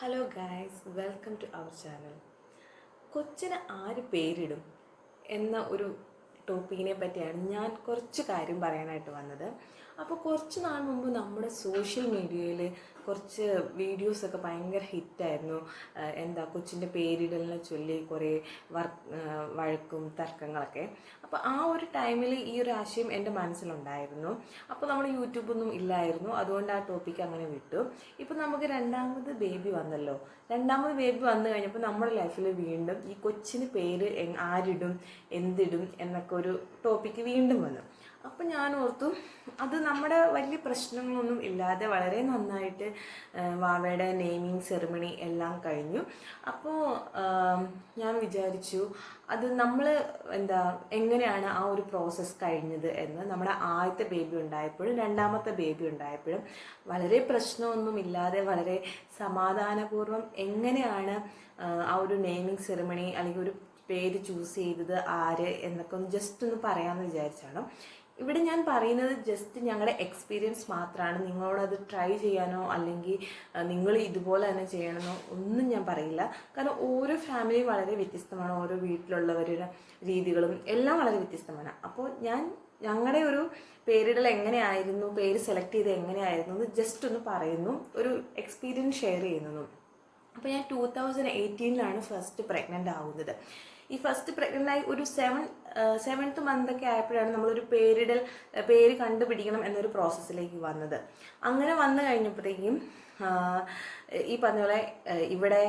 Hello guys welcome to our channel കൊച്ചിന് ആര് പേരിടും എന്ന ഒരു ടോപ്പിക്കിനെ പറ്റിയാണ് ഞാൻ കുറച്ച് കാര്യം പറയാനായിട്ട് വന്നത്. അപ്പോൾ കുറച്ച് നാൾ മുമ്പ് നമ്മുടെ സോഷ്യൽ മീഡിയയിൽ കുറച്ച് വീഡിയോസൊക്കെ ഭയങ്കര ഹിറ്റായിരുന്നു എന്താ കൊച്ചിന്റെ പേരിടലിനെ ചൊല്ലി കുറേ വർക്ക് വഴക്കും തർക്കങ്ങളൊക്കെ. അപ്പോൾ ആ ഒരു ടൈമിൽ ഈ ഒരു ആശയം എന്റെ മനസ്സിലുണ്ടായിരുന്നു. അപ്പോൾ നമ്മൾ യൂട്യൂബൊന്നും ഇല്ലായിരുന്നു. അതുകൊണ്ട് ആ ടോപ്പിക്ക് അങ്ങനെ വിട്ടു. ഇപ്പോൾ നമുക്ക് രണ്ടാമത് ബേബി വന്നല്ലോ. രണ്ടാമത് ബേബി വന്നു കഴിഞ്ഞപ്പോൾ നമ്മുടെ ലൈഫിൽ വീണ്ടും ഈ കൊച്ചിന് പേര് ആരിടും എന്തിടും എന്നൊക്കെ ഒരു ടോപ്പിക്ക് വീണ്ടും വന്നു. അപ്പം ഞാൻ ഓർത്തു അത് നമ്മുടെ വലിയ പ്രശ്നങ്ങളൊന്നും ഇല്ലാതെ വളരെ നന്നായിട്ട് വാവയുടെ നെയിമിങ് സെറിമണി എല്ലാം കഴിഞ്ഞു. അപ്പോൾ ഞാൻ വിചാരിച്ചു അത് നമ്മൾ എന്താ എങ്ങനെയാണ് ആ ഒരു പ്രോസസ്സ് കഴിഞ്ഞത് എന്ന്. നമ്മുടെ ആദ്യത്തെ ബേബി ഉണ്ടായപ്പോഴും രണ്ടാമത്തെ ബേബി ഉണ്ടായപ്പോഴും വളരെ പ്രശ്നമൊന്നും ഇല്ലാതെ വളരെ സമാധാനപൂർവം എങ്ങനെയാണ് ആ ഒരു നെയിമിങ് സെറിമണി അല്ലെങ്കിൽ ഒരു പേര് ചൂസ് ചെയ്തത് ആര് എന്നൊക്കെ ഒന്ന് ജസ്റ്റ് ഒന്ന് പറയാമെന്ന് വിചാരിച്ചാണ്. ഇവിടെ ഞാൻ പറയുന്നത് ജസ്റ്റ് ഞങ്ങളുടെ എക്സ്പീരിയൻസ് മാത്രമാണ് നിങ്ങളോട് അത് ട്രൈ ചെയ്യാനോ അല്ലെങ്കിൽ നിങ്ങൾ ഇതുപോലെ തന്നെ ചെയ്യണമെന്നോ ഒന്നും ഞാൻ പറയില്ല. കാരണം ഓരോ ഫാമിലി വളരെ വ്യത്യസ്തമാണ്. ഓരോ വീട്ടിലുള്ളവരുടെ രീതികളും എല്ലാം വളരെ വ്യത്യസ്തമാണ്. അപ്പോൾ ഞാൻ ഞങ്ങളുടെ ഒരു പേരിടൽ എങ്ങനെയായിരുന്നു പേര് സെലക്ട് ചെയ്ത് എങ്ങനെയായിരുന്നു എന്ന് ജസ്റ്റ് ഒന്ന് പറയുന്നു. ഒരു എക്സ്പീരിയൻസ് ഷെയർ ചെയ്യുന്നതും അപ്പോൾ ഞാൻ ടൂ തൗസൻഡ് എയ്റ്റീനിലാണ് ഫസ്റ്റ് പ്രഗ്നന്റ് ആവുന്നത്. ഈ ഫസ്റ്റ് പ്രഗ്നന്റ് ആയി ഒരു സെവൻ സെവൻത്ത് മന്ത് ഒക്കെ ആയപ്പോഴാണ് നമ്മളൊരു പേരിടൽ പേര് കണ്ടുപിടിക്കണം എന്നൊരു പ്രോസസ്സിലേക്ക് വന്നത്. അങ്ങനെ വന്നു കഴിഞ്ഞപ്പോഴത്തേക്കും ഈ പറഞ്ഞ പോലെ ഇവിടെ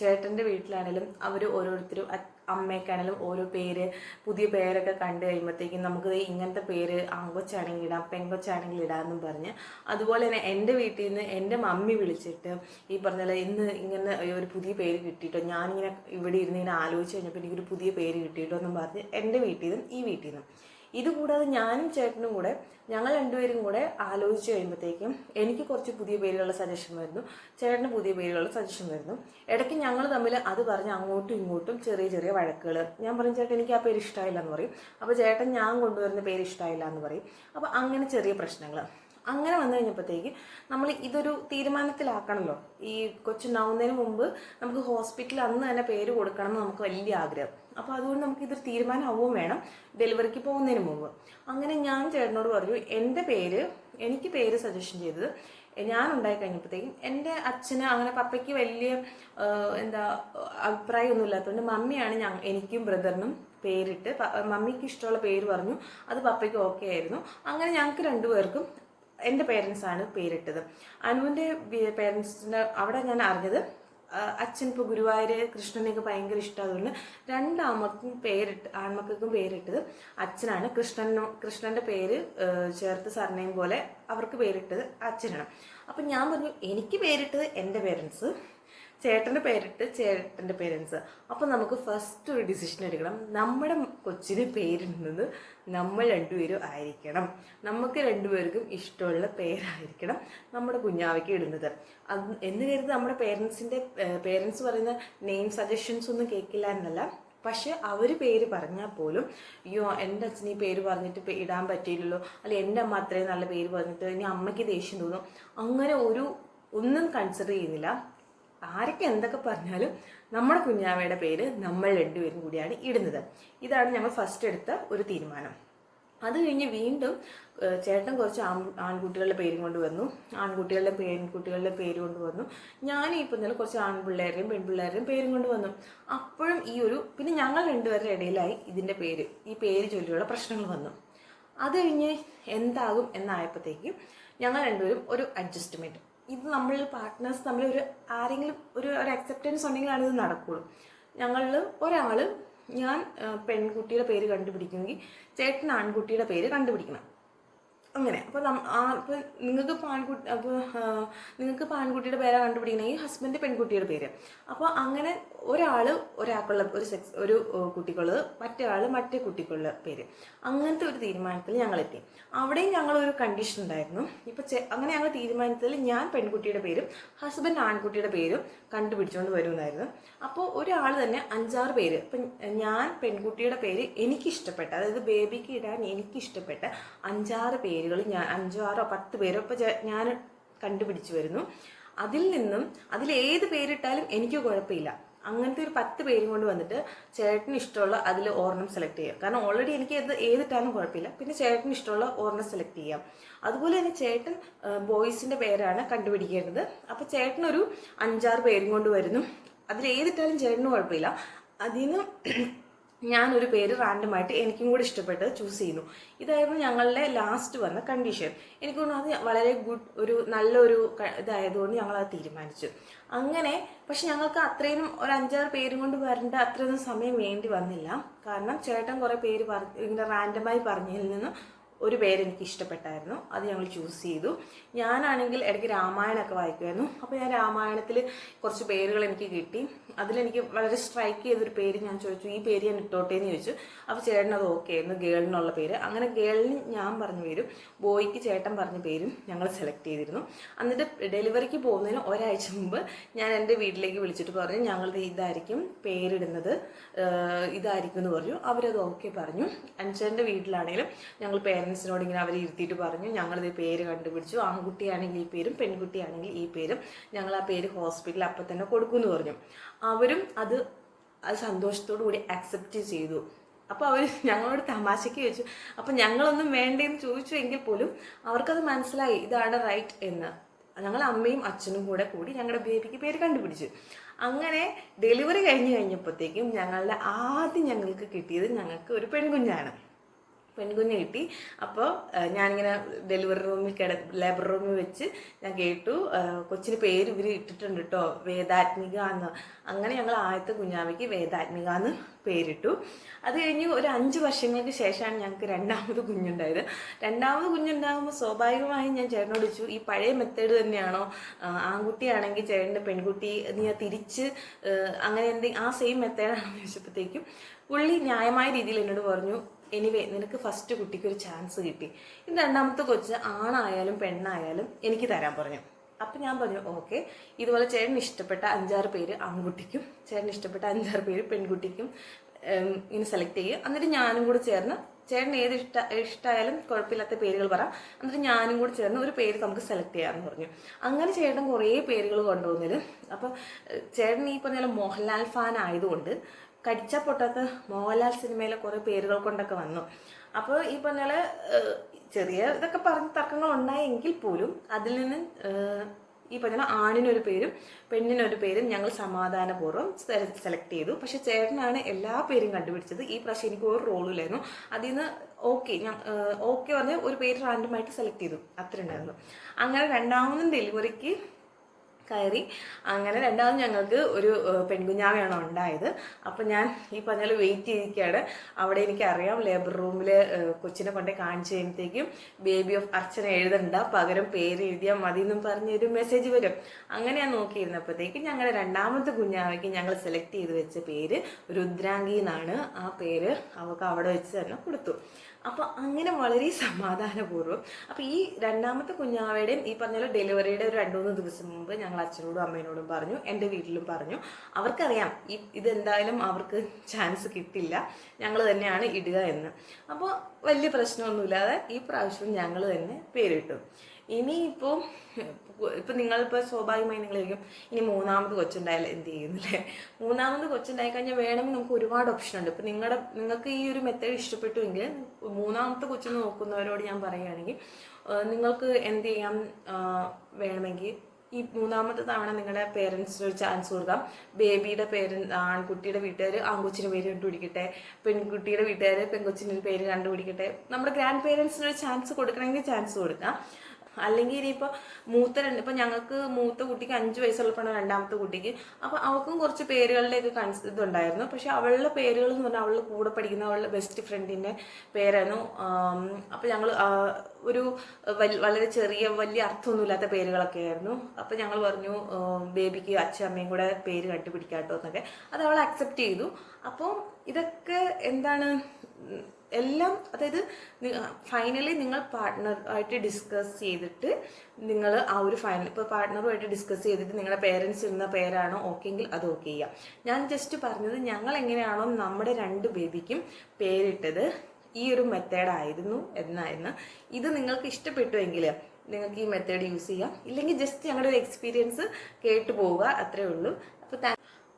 ചേട്ടന്റെ വീട്ടിലാണെങ്കിലും അവർ ഓരോരുത്തരും അമ്മയ്ക്കാണെങ്കിലും ഓരോ പേര് പുതിയ പേരൊക്കെ കണ്ടു കഴിയുമ്പോഴത്തേക്കും നമുക്ക് ഇങ്ങനത്തെ പേര് ആങ്കൊച്ചാണെങ്കിൽ ഇടാം പെങ്കൊച്ചാണെങ്കിൽ ഇടാമെന്നും പറഞ്ഞ് അതുപോലെ തന്നെ എന്റെ വീട്ടിൽ നിന്ന് എന്റെ മമ്മി വിളിച്ചിട്ട് ഈ പറഞ്ഞ ഇന്ന് ഇങ്ങനെ ഒരു പുതിയ പേര് കിട്ടിയിട്ടോ ഞാനിങ്ങനെ ഇവിടെ ഇരുന്ന് ഇങ്ങനെ ആലോചിച്ച് കഴിഞ്ഞപ്പോൾ എനിക്കൊരു പുതിയ പേര് കിട്ടിയിട്ടോ എന്നും പറഞ്ഞ് എന്റെ വീട്ടിൽ നിന്നും ഈ വീട്ടിൽ നിന്നും ഇതുകൂടാതെ ഞാനും ചേട്ടനും കൂടെ ഞങ്ങൾ രണ്ടുപേരും കൂടെ ആലോചിച്ച് കഴിയുമ്പോഴത്തേക്കും എനിക്ക് കുറച്ച് പുതിയ പേരുകളുടെ സജഷൻ വരുന്നു. ചേട്ടന് പുതിയ പേരുകളുടെ സജഷൻ വരുന്നു. ഇടയ്ക്ക് ഞങ്ങൾ തമ്മിൽ അത് പറഞ്ഞ് അങ്ങോട്ടും ഇങ്ങോട്ടും ചെറിയ ചെറിയ വഴക്കുകൾ ഞാൻ പറയും ചേട്ടൻ എനിക്ക് ആ പേര് ഇഷ്ടമായില്ല എന്ന് പറയും. അപ്പോൾ ചേട്ടൻ ഞാൻ കൊണ്ടുവരുന്ന പേര് ഇഷ്ടമായില്ല എന്ന് പറയും. അപ്പോൾ അങ്ങനെ ചെറിയ പ്രശ്നങ്ങൾ അങ്ങനെ വന്നു കഴിഞ്ഞപ്പോഴത്തേക്ക് നമ്മൾ ഇതൊരു തീരുമാനത്തിലാക്കണമല്ലോ ഈ കൊച്ചുണ്ടാവുന്നതിന് മുമ്പ് നമുക്ക് ഹോസ്പിറ്റലിൽ അന്ന് തന്നെ പേര് കൊടുക്കണം എന്ന് നമുക്ക് വലിയ ആഗ്രഹം. അപ്പോൾ അതുകൊണ്ട് നമുക്ക് ഇതൊരു തീരുമാനമാവുകയും വേണം. ഡെലിവറിക്ക് പോകുന്നതിന് മുമ്പ്. അങ്ങനെ ഞാൻ ചേട്ടനോട് പറഞ്ഞു എന്റെ പേര് എനിക്ക് പേര് സജഷൻ ചെയ്തത് ഞാൻ ഉണ്ടായി കഴിഞ്ഞപ്പോഴത്തേക്കും എന്റെ അച്ഛന് അങ്ങനെ പപ്പയ്ക്ക് വലിയ എന്താ അഭിപ്രായമൊന്നും ഇല്ലാത്തതുകൊണ്ട് മമ്മിയാണ് ഞാൻ എനിക്കും ബ്രദറിനും പേരിട്ട് മമ്മിക്ക് ഇഷ്ടമുള്ള പേര് പറഞ്ഞു അത് പപ്പയ്ക്ക് ഓക്കെ ആയിരുന്നു. അങ്ങനെ ഞങ്ങൾക്ക് രണ്ടുപേർക്കും എന്റെ പേരൻസാണ് പേരിട്ടത്. അനുവിന്റെ പേരൻസിന്റെ അവിടെ ഞാൻ അറിഞ്ഞത് അച്ഛൻ ഇപ്പോൾ ഗുരുവായൂർ കൃഷ്ണനെയൊക്കെ ഭയങ്കര ഇഷ്ടമായതുകൊണ്ട് രണ്ടാമക്കും പേരിട്ട് ആൺമക്കൾക്കും പേരിട്ടത് അച്ഛനാണ് കൃഷ്ണനോ കൃഷ്ണന്റെ പേര് ചേർത്ത് സർനെയും പോലെ അവർക്ക് പേരിട്ടത് അച്ഛനാണ്. അപ്പം ഞാൻ പറഞ്ഞു എനിക്ക് പേരിട്ടത് എന്റെ പേരൻസ് ചേട്ടന്റെ പേരിട്ട് ചേട്ടന്റെ പേരൻസ് അപ്പം നമുക്ക് ഫസ്റ്റ് ഒരു ഡിസിഷൻ എടുക്കണം. നമ്മുടെ കൊച്ചിന് പേരിടുന്നത് നമ്മൾ രണ്ടുപേരും ആയിരിക്കണം. നമുക്ക് രണ്ടുപേർക്കും ഇഷ്ടമുള്ള പേരായിരിക്കണം നമ്മുടെ കുഞ്ഞാവയ്ക്ക് ഇടുന്നത്. അത് എന്ന് കരുതി നമ്മുടെ പേരൻസിന്റെ പേരൻസ് പറയുന്ന നെയിം സജഷൻസ് ഒന്നും കേൾക്കില്ല എന്നല്ല. പക്ഷെ അവർ പേര് പറഞ്ഞാൽ പോലും അയ്യോ എന്റെ അച്ഛന് ഈ പേര് പറഞ്ഞിട്ട് ഇടാൻ പറ്റിയില്ലല്ലോ. അല്ലെ എന്റെ അമ്മ അത്രയും നല്ല പേര് പറഞ്ഞിട്ട് ഇനി അമ്മയ്ക്ക് ദേഷ്യം തോന്നും. അങ്ങനെ ഒരു ഒന്നും കൺസിഡർ ചെയ്യുന്നില്ല. ആരൊക്കെ എന്തൊക്കെ പറഞ്ഞാലും നമ്മുടെ കുഞ്ഞാമ്മയുടെ പേര് നമ്മൾ രണ്ടുപേരും കൂടിയാണ് ഇടുന്നത്. ഇതാണ് ഞങ്ങൾ ഫസ്റ്റ് എടുത്ത ഒരു തീരുമാനം. അത് കഴിഞ്ഞ് വീണ്ടും ചേട്ടൻ കുറച്ച് ആൺ ആൺകുട്ടികളുടെ പേരും കൊണ്ട് വന്നു. ആൺകുട്ടികളുടെ പെൺകുട്ടികളുടെ പേര് കൊണ്ട് വന്നു. ഞാൻ ഈ പറഞ്ഞാൽ കുറച്ച് ആൺപിള്ളേരുടെയും പെൺപിള്ളേരുടെയും പേരും കൊണ്ട് വന്നു. അപ്പോഴും ഈ ഒരു പിന്നെ ഞങ്ങൾ രണ്ടുപേരുടെ ഇടയിലായി ഇതിന്റെ പേര് ഈ പേര് ചൊല്ലിയുള്ള പ്രശ്നങ്ങൾ വന്നു. അത് കഴിഞ്ഞ് എന്താകും എന്നായപ്പോഴത്തേക്കും ഞങ്ങൾ രണ്ടുപേരും ഒരു അഡ്ജസ്റ്റ്മെന്റ് ഇത് നമ്മൾ പാർട്ട്നേഴ്സ് തമ്മിൽ ഒരു ആരെങ്കിലും ഒരു ഒരു അക്സെപ്റ്റൻസ് ഉണ്ടെങ്കിലാണ് ഇത് നടക്കുള്ളൂ. ഞങ്ങളിൽ ഒരാൾ ഞാൻ പെൺകുട്ടിയുടെ പേര് കണ്ടുപിടിക്കുമെങ്കിൽ ചേട്ടൻ ആൺകുട്ടിയുടെ പേര് കണ്ടുപിടിക്കണം. അങ്ങനെ. അപ്പോൾ അപ്പോൾ നിങ്ങൾക്ക് ആൺകുട്ടി അപ്പോൾ നിങ്ങൾക്ക് ആൺകുട്ടിയുടെ പേരാണ് ഈ ഹസ്ബൻഡ് പെൺകുട്ടിയുടെ പേര്. അപ്പോൾ അങ്ങനെ ഒരാൾ ഒരാൾക്കുള്ള ഒരു സെക്സ് ഒരു കുട്ടിക്കുള്ളത് മറ്റേ ആൾ മറ്റേ കുട്ടിക്കുള്ള പേര്. അങ്ങനത്തെ ഒരു തീരുമാനത്തിൽ ഞങ്ങളെത്തി അവിടെയും ഞങ്ങളൊരു കണ്ടീഷൻ ഉണ്ടായിരുന്നു. ഇപ്പോൾ അങ്ങനെ ഞങ്ങൾ തീരുമാനത്തിൽ ഞാൻ പെൺകുട്ടിയുടെ പേരും ഹസ്ബൻഡ് ആൺകുട്ടിയുടെ പേരും കണ്ടുപിടിച്ചുകൊണ്ട് വരുമെന്നായിരുന്നു അപ്പോൾ ഒരാൾ തന്നെ അഞ്ചാറ് പേര്. ഇപ്പം ഞാൻ പെൺകുട്ടിയുടെ പേര് എനിക്കിഷ്ടപ്പെട്ട അതായത് ബേബിക്ക് ഇടാൻ എനിക്കിഷ്ടപ്പെട്ട അഞ്ചാറ് പേരുകൾ ഞാൻ അഞ്ചോ ആറോ പത്ത് പേരോ ഇപ്പോൾ ഞാൻ കണ്ടുപിടിച്ചു വരുന്നു. അതിൽ നിന്നും അതിൽ ഏത് പേരിട്ടാലും എനിക്ക് കുഴപ്പമില്ല. അങ്ങനത്തെ ഒരു പത്ത് പേരും കൊണ്ട് വന്നിട്ട് ചേട്ടന് ഇഷ്ടമുള്ള അതിൽ ഓർണം സെലക്ട് ചെയ്യാം. കാരണം ഓൾറെഡി എനിക്ക് ഏത് ഏതിട്ടാലും കുഴപ്പമില്ല. പിന്നെ ചേട്ടന് ഇഷ്ടമുള്ള ഓർണം സെലക്ട് ചെയ്യാം. അതുപോലെ തന്നെ ചേട്ടൻ ബോയ്സിന്റെ പേരാണ് കണ്ടുപിടിക്കേണ്ടത്. അപ്പോൾ ചേട്ടനൊരു അഞ്ചാറ് പേരും കൊണ്ട് വരുന്നു. അതിൽ ഏതിട്ടാലും ചേട്ടന് കുഴപ്പമില്ല. അതിന് ഞാനൊരു പേര് റാൻഡമായിട്ട് എനിക്കും കൂടി ഇഷ്ടപ്പെട്ട് ചൂസ് ചെയ്യുന്നു. ഇതായിരുന്നു ഞങ്ങളുടെ ലാസ്റ്റ് വന്ന കണ്ടീഷൻ എനിക്ക് തോന്നുന്നു അത് വളരെ ഗുഡ് ഒരു നല്ലൊരു ഇതായതുകൊണ്ട് ഞങ്ങൾ അത് തീരുമാനിച്ചു. അങ്ങനെ പക്ഷെ ഞങ്ങൾക്ക് അത്രയും ഒരു അഞ്ചാറ് പേരും കൊണ്ട് വരേണ്ട അത്രയൊന്നും സമയം വേണ്ടി വന്നില്ല. കാരണം ചേട്ടൻ കുറേ പേര് പറഞ്ഞ് ഇങ്ങനെ റാൻഡമായി പറഞ്ഞതിൽ നിന്ന് ഒരു പേര് എനിക്ക് ഇഷ്ടപ്പെട്ടായിരുന്നു. അത് ഞങ്ങൾ ചൂസ് ചെയ്തു. ഞാനാണെങ്കിൽ ഇടയ്ക്ക് രാമായണമൊക്കെ വായിക്കുമായിരുന്നു. അപ്പോൾ ഞാൻ രാമായണത്തിൽ കുറച്ച് പേരുകൾ എനിക്ക് കിട്ടി. അതിലെനിക്ക് വളരെ സ്ട്രൈക്ക് ചെയ്തൊരു പേര് ഞാൻ ചോദിച്ചു ഈ പേര് ഞാൻ ഇട്ടോട്ടെ? എന്ന് ചോദിച്ചു. അപ്പോൾ ചേട്ടൻ അത് ഓക്കെ ആയിരുന്നു ഗേളിനുള്ള പേര്. അങ്ങനെ ഗേളിന് ഞാൻ പറഞ്ഞ പേരും ബോയ്ക്ക് ചേട്ടൻ പറഞ്ഞ പേരും ഞങ്ങൾ സെലക്ട് ചെയ്തിരുന്നു. എന്നിട്ട് ഡെലിവറിക്ക് പോകുന്നതിന് ഒരാഴ്ച മുമ്പ് ഞാൻ എന്റെ വീട്ടിലേക്ക് വിളിച്ചിട്ട് പറഞ്ഞു ഞങ്ങൾ ഇതായിരിക്കും പേരിടുന്നത് ഇതായിരിക്കും എന്ന് പറഞ്ഞു. അവരത് ഓക്കെ പറഞ്ഞു. അഞ്ചന്റെ വീട്ടിലാണെങ്കിലും ഞങ്ങൾ പേരൻസിനോട് ഇങ്ങനെ അവർ ഇരുത്തിയിട്ട് പറഞ്ഞു ഞങ്ങളിത് പേര് കണ്ടുപിടിച്ചു. ആൺകുട്ടിയാണെങ്കിൽ ഈ പേരും പെൺകുട്ടിയാണെങ്കിൽ ഈ പേരും ഞങ്ങൾ ആ പേര് ഹോസ്പിറ്റലിൽ അപ്പം തന്നെ കൊടുക്കുമെന്ന് പറഞ്ഞു. അവരും അത് അത് സന്തോഷത്തോടു കൂടി അക്സെപ്റ്റ് ചെയ്തു. അപ്പോൾ അവർ ഞങ്ങളോട് തമാശയ്ക്ക് ചോദിച്ചു അപ്പം ഞങ്ങളൊന്നും വേണ്ടേന്ന് ചോദിച്ചു എങ്കിൽ പോലും അവർക്കത് മനസ്സിലായി ഇതാണ് റൈറ്റ് എന്ന്. ഞങ്ങൾ അമ്മയും അച്ഛനും കൂടെ കൂടി ഞങ്ങളുടെ ബേബിക്ക് പേര് കണ്ടുപിടിച്ചു. അങ്ങനെ ഡെലിവറി കഴിഞ്ഞ് കഴിഞ്ഞപ്പോഴത്തേക്കും ഞങ്ങളുടെ ആദ്യം ഞങ്ങൾക്ക് കിട്ടിയത് ഞങ്ങൾക്ക് ഒരു പെൺകുഞ്ഞാണ്. പെൺകുഞ്ഞ് കിട്ടി. അപ്പോൾ ഞാനിങ്ങനെ ഡെലിവറി റൂമിൽ കിട ലേബർ റൂമിൽ വെച്ച് ഞാൻ കേട്ടു. കൊച്ചിന് പേര് ഇവർ ഇട്ടിട്ടുണ്ട് കേട്ടോ വേദാത്മിക എന്ന്. അങ്ങനെ ഞങ്ങൾ ആദ്യത്തെ കുഞ്ഞാമയ്ക്ക് വേദാത്മിക എന്ന് പേരിട്ടു. അത് കഴിഞ്ഞ് ഒരു അഞ്ച് വർഷങ്ങൾക്ക് ശേഷമാണ് ഞങ്ങൾക്ക് രണ്ടാമത് കുഞ്ഞുണ്ടായത്. രണ്ടാമത് കുഞ്ഞുണ്ടാകുമ്പോൾ സ്വാഭാവികമായും ഞാൻ ചേട്ടനോട് ഈ പഴയ മെത്തേഡ് തന്നെയാണോ? ആൺകുട്ടിയാണെങ്കിൽ ചേട്ടന്റെ പെൺകുട്ടി നീ തിരിച്ച് അങ്ങനെ എന്തെങ്കിലും ആ സെയിം മെത്തേഡാണെന്ന് ചോദിച്ചപ്പോഴത്തേക്കും പുള്ളി ന്യായമായ രീതിയിൽ എന്നോട് പറഞ്ഞു എനിവേ നിനക്ക് ഫസ്റ്റ് കുട്ടിക്ക് ഒരു ചാൻസ് കിട്ടി. ഇത് രണ്ടാമത്തെ കൊച്ച് ആണായാലും പെണ്ണായാലും എനിക്ക് തരാൻ പറഞ്ഞു. അപ്പം ഞാൻ പറഞ്ഞു ഓക്കെ ഇതുപോലെ ചേട്ടൻ ഇഷ്ടപ്പെട്ട അഞ്ചാറ് പേര് ആൺകുട്ടിക്കും ചേട്ടൻ ഇഷ്ടപ്പെട്ട അഞ്ചാറ് പേര് പെൺകുട്ടിക്കും ഇങ്ങനെ സെലക്ട് ചെയ്യുക എന്നിട്ട് ഞാനും കൂടെ ചേർന്ന് ചേട്ടൻ ഏത് ഇഷ്ട ഇഷ്ടമായാലും കുഴപ്പമില്ലാത്ത പേരുകൾ പറ. എന്നിട്ട് ഞാനും കൂടി ചേർന്ന് ഒരു പേര് നമുക്ക് സെലക്ട് ചെയ്യാമെന്ന് പറഞ്ഞു. അങ്ങനെ ചേട്ടൻ കുറേ പേരുകൾ കൊണ്ടുവന്നത് അപ്പോൾ ചേട്ടൻ ഈ പറഞ്ഞ മോഹൻലാൽ ഫാൻ ആയതുകൊണ്ട് കടിച്ച പൊട്ടത്ത് മോഹൻലാൽ സിനിമയിലെ കുറേ പേരുകൾ കൊണ്ടൊക്കെ വന്നു. അപ്പോൾ ഈ പറഞ്ഞാൽ ചെറിയ ഇതൊക്കെ പറഞ്ഞ് തർക്കങ്ങൾ ഉണ്ടായെങ്കിൽ പോലും അതിൽ നിന്ന് ഈ പറഞ്ഞ ആണിനൊരു പേരും പെണ്ണിനൊരു പേരും ഞങ്ങൾ സമാധാനപൂർവം സെലക്ട് ചെയ്തു. പക്ഷെ ചേട്ടനാണ് എല്ലാ പേരും കണ്ടുപിടിച്ചത്. ഈ പ്രാവശ്യം എനിക്ക് ഒരു റോളും ഇല്ലായിരുന്നു. അതിൽ നിന്ന് ഓക്കെ ഞാൻ ഓക്കെ പറഞ്ഞ് ഒരു പേര് റാൻഡമായിട്ട് സെലക്ട് ചെയ്തു. അത്ര ഉണ്ടായിരുന്നു അങ്ങനെ രണ്ടാമതും ഡെലിവറിക്ക് കയറി. അങ്ങനെ രണ്ടാമത് ഞങ്ങൾക്ക് ഒരു പെൺകുഞ്ഞാവയാണ് ഉണ്ടായത്. അപ്പം ഞാൻ ഈ പറഞ്ഞാൽ വെയിറ്റ് ചെയ്തിരിക്കുകയാണ്. അവിടെ എനിക്കറിയാം ലേബർ റൂമിൽ കൊച്ചിനെ കൊണ്ടേ കാണിച്ചു കഴിയുമ്പോഴത്തേക്കും ബേബി ഓഫ് അർച്ചന എഴുതണ്ട പകരം പേര് എഴുതിയാൽ മതി എന്നും പറഞ്ഞ് ഒരു മെസ്സേജ് വരും. അങ്ങനെ ഞാൻ നോക്കിയിരുന്നപ്പോഴത്തേക്കും ഞങ്ങളുടെ രണ്ടാമത്തെ കുഞ്ഞാവയ്ക്ക് ഞങ്ങൾ സെലക്ട് ചെയ്ത് വെച്ച പേര് രുദ്രാംഗി എന്നാണ് ആ പേര് അവൾക്ക് അവിടെ വെച്ച് തന്നെ കൊടുത്തു. അപ്പോൾ അങ്ങനെ വളരെ സമാധാനപൂർവം. അപ്പോൾ ഈ രണ്ടാമത്തെ കുഞ്ഞാവയുടെയും ഈ പറഞ്ഞ പോലെ ഡെലിവറിയുടെ ഒരു രണ്ട് മൂന്ന് ദിവസം മുമ്പ് ഞങ്ങൾ അച്ഛനോടും അമ്മേനോടും പറഞ്ഞു എന്റെ വീട്ടിലും പറഞ്ഞു അവർക്കറിയാം ഈ ഇതെന്തായാലും അവർക്ക് ചാൻസ് കിട്ടില്ല ഞങ്ങൾ തന്നെയാണ് ഇടുക എന്ന്. അപ്പോൾ വലിയ പ്രശ്നമൊന്നുമില്ലാതെ ഈ പ്രാവശ്യം ഞങ്ങൾ തന്നെ പേരിട്ടു. ഇനിയിപ്പോൾ ഇപ്പം നിങ്ങളിപ്പോൾ സ്വാഭാവികമായി നിങ്ങൾ ചോദിക്കും ഇനി മൂന്നാമത് കൊച്ചുണ്ടായാലും എന്ത് ചെയ്യുന്നില്ലേ മൂന്നാമത് കൊച്ചുണ്ടായി കഴിഞ്ഞാൽ വേണമെങ്കിൽ നമുക്ക് ഒരുപാട് ഓപ്ഷൻ ഉണ്ട്. ഇപ്പം നിങ്ങളുടെ നിങ്ങൾക്ക് ഈ ഒരു മെത്തേഡ് ഇഷ്ടപ്പെട്ടുവെങ്കിൽ മൂന്നാമത്തെ കൊച്ചിന് നോക്കുന്നവരോട് ഞാൻ പറയുകയാണെങ്കിൽ നിങ്ങൾക്ക് എന്ത് ചെയ്യാം വേണമെങ്കിൽ ഈ മൂന്നാമത്തെ തവണ നിങ്ങളുടെ പേരൻസിന് ഒരു ചാൻസ് കൊടുക്കാം. ബേബിയുടെ പേര് ആൺകുട്ടിയുടെ വീട്ടുകാർ ആൺകൊച്ചിന്റെ പേര് കണ്ടുപിടിക്കട്ടെ പെൺകുട്ടിയുടെ വീട്ടുകാർ പെൺകൊച്ചിന്റെ പേര് കണ്ടുപിടിക്കട്ടെ. നമ്മുടെ ഗ്രാൻഡ് പേരൻസിന് ഒരു ചാൻസ് കൊടുക്കണമെങ്കിൽ ചാൻസ് കൊടുക്കാം. അല്ലെങ്കിൽ ഇനിയിപ്പോൾ മൂത്ത രണ്ട് ഇപ്പം ഞങ്ങൾക്ക് മൂത്ത കുട്ടിക്ക് അഞ്ച് വയസ്സുള്ളപ്പോഴാണ് രണ്ടാമത്തെ കുട്ടിക്ക്. അപ്പോൾ അവൾക്കും കുറച്ച് പേരുകളുടെയൊക്കെ കൺസ് ഇതുണ്ടായിരുന്നു. പക്ഷെ അവളുടെ പേരുകൾ എന്ന് പറഞ്ഞാൽ അവളുടെ കൂടെ പഠിക്കുന്ന അവളുടെ ബെസ്റ്റ് ഫ്രണ്ടിന്റെ പേരായിരുന്നു. അപ്പോൾ ഞങ്ങൾ ഒരു വളരെ ചെറിയ വലിയ അർത്ഥമൊന്നുമില്ലാത്ത പേരുകളൊക്കെ ആയിരുന്നു. അപ്പോൾ ഞങ്ങൾ പറഞ്ഞു ബേബിക്ക് അച്ഛൻ അമ്മയും കൂടെ പേര് കണ്ടുപിടിക്കാട്ടോ എന്നൊക്കെ. അത് അവൾ അക്സെപ്റ്റ് ചെയ്തു. അപ്പോൾ ഇതൊക്കെ എന്താണ് എല്ലാം അതായത് ഫൈനലി നിങ്ങൾ പാർട്ട്ണറായിട്ട് ഡിസ്കസ് ചെയ്തിട്ട് നിങ്ങൾ ആ ഒരു ഫൈനൽ ഇപ്പോൾ പാർട്ട്ണറുമായിട്ട് ഡിസ്കസ് ചെയ്തിട്ട് നിങ്ങളുടെ പേരൻസ് ഇടുന്ന പേരാണോ ഓക്കെ എങ്കിൽ അത് ഓക്കെ ചെയ്യാം. ഞാൻ ജസ്റ്റ് പറഞ്ഞത് ഞങ്ങൾ എങ്ങനെയാണോ നമ്മുടെ രണ്ട് ബേബിക്കും പേരിട്ടത്. ഈ ഒരു മെത്തേഡ് ആയിരുന്നു എന്നായിരുന്നു ഇത് നിങ്ങൾക്ക് ഇഷ്ടപ്പെട്ടുവെങ്കിൽ നിങ്ങൾക്ക് ഈ മെത്തേഡ് യൂസ് ചെയ്യാം. ഇല്ലെങ്കിൽ ജസ്റ്റ് ഞങ്ങളുടെ ഒരു എക്സ്പീരിയൻസ് കേട്ടു പോവുക അത്രേ ഉള്ളൂ. അപ്പോൾ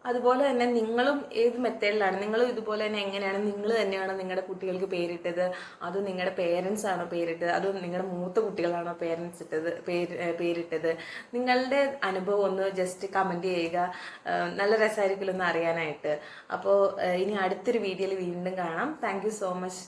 അതുപോലെ തന്നെ നിങ്ങളും ഏത് മെത്തേഡിലാണ്? നിങ്ങളും ഇതുപോലെ തന്നെ എങ്ങനെയാണ്? നിങ്ങൾ തന്നെയാണ് നിങ്ങളുടെ കുട്ടികൾക്ക് പേരിട്ടത്. അതോ നിങ്ങളുടെ പേരൻസ് ആണോ പേരിട്ടത്? അതോ നിങ്ങളുടെ മൂത്ത കുട്ടികളാണോ പേരൻസ് ഇട്ടത്? പേര് പേരിട്ടത്? നിങ്ങളുടെ അനുഭവം ഒന്ന് ജസ്റ്റ് കമന്റ് ചെയ്യുക. നല്ല രസമായിരിക്കുമല്ലോ ഒന്ന് അറിയാനായിട്ട്. അപ്പോൾ ഇനി അടുത്തൊരു വീഡിയോയിൽ വീണ്ടും കാണാം. Thank so much